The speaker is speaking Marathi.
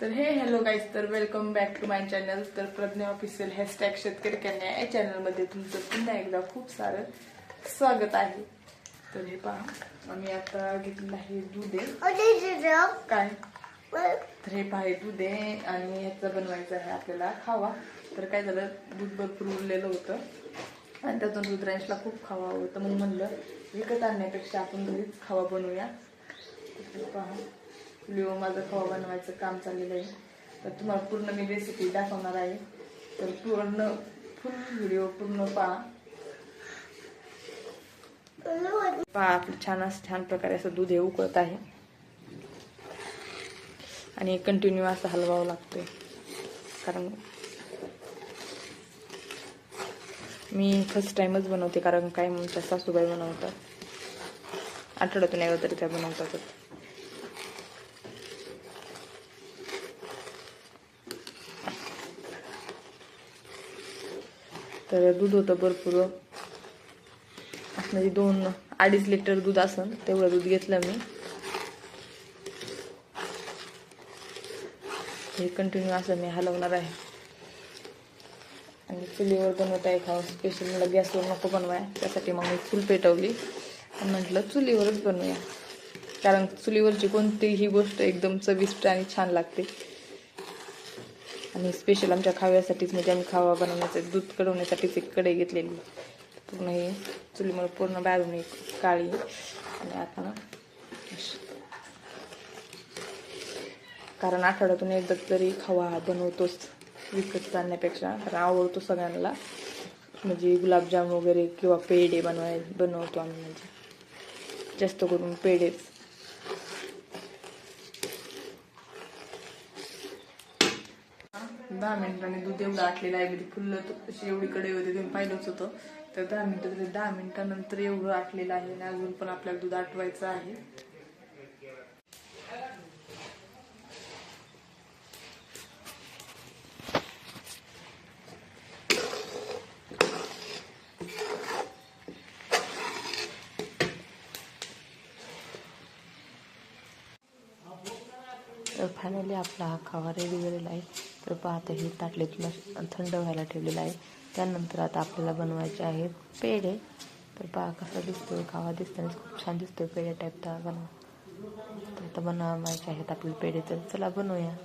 तर हे हॅलो गाईज तर welcome back to my channel तर प्रज्ञा ऑफिशियल हॅशटॅग शेतकरी कन्या या चॅनलमध्ये तुमचं पुन्हा एकदा खूप सारं स्वागत आहे. तर हे पहा आम्ही आता घेतलेलं आहे दूध. आहे काय? तर हे पहा दूध आहे आणि ह्याचं बनवायचं आहे आपल्याला खावा. तर काय झालं दूध भरपूर उरलेलं होतं. आणि त्यातून रुद्रांशला खूप खावा होतं मग म्हणलं विकत आणण्यापेक्षा आपण घरीच खावा बनवूया. पहा. लिओ माझं खवा बनवायचं काम चाललेलं आहे. तर तुम्हाला पूर्ण मी रेसिपी दाखवणार आहे. तर पूर्ण फुल व्हिडिओ पूर्ण पहा. पहा आपलं छान असं छान प्रकारे असं दूध हे उकळत आहे. आणि कंटिन्यू असं हलवावं लागतंय. कारण मी फर्स्ट टाइमच बनवते कारण काय म्हणतात सासूबाई बनवतात. आठवड्यातून एकदा तरी त्या बनवतातच. तर दूध होतं भरपूर. म्हणजे दोन अडीच लिटर दूध असन तेवढं दूध घेतलं मी. हे कंटिन्यू असं मी हलवणार आहे. आणि चुलीवर बनवत आहे खाऊ स्पेशल मला गॅसवर नको बनवाय. त्यासाठी मग मी चूल पेटवली. आणि म्हटलं चुलीवरच बनवूया. कारण चुलीवरची कोणतीही गोष्ट एकदम चविष्ट आणि छान लागते. आणि स्पेशल आमच्या खाव्यासाठीच म्हणजे आम्ही खावा बनवण्याचं दूध कडवण्यासाठीच एक कढई घेतलेली. पूर्ण हे चुलीमुळे पूर्ण बाहेरून एक काळी. आणि आता ना कारण आठवड्यातून एकदा तरी खावा हा बनवतोच विकत आणण्यापेक्षा. कारण आवडतो सगळ्यांना. म्हणजे गुलाबजाम वगैरे किंवा पेढे बनवाय बनवतो आम्ही म्हणजे. जास्त करून पेढेच. दहा मिनिटांनी दूध एवढं आटलेलं आहे म्हणजे फुल्ल तशी एवढी कडे होते तुम्ही पाहिलंच होतं. तर दहा मिनिटं दहा मिनिटानंतर एवढं आटलेलं आहे आणि अजून पण आपल्याला दूध आटवायचं आहे. तर फायनली आपला हा खावा रेडी झालेला आहे. तर पाहता. हे ताटलीतून थंड व्हायला ठेवलेलं आहे. त्यानंतर आता आपल्याला बनवायचे आहेत पेढे. तर पहा कसा दिसतोय खावा दिसताना खूप छान दिसतोय पेढे टाईप बनवा तर आता बनवायचे आहेत आपले पेढे. तर चला बनवूया.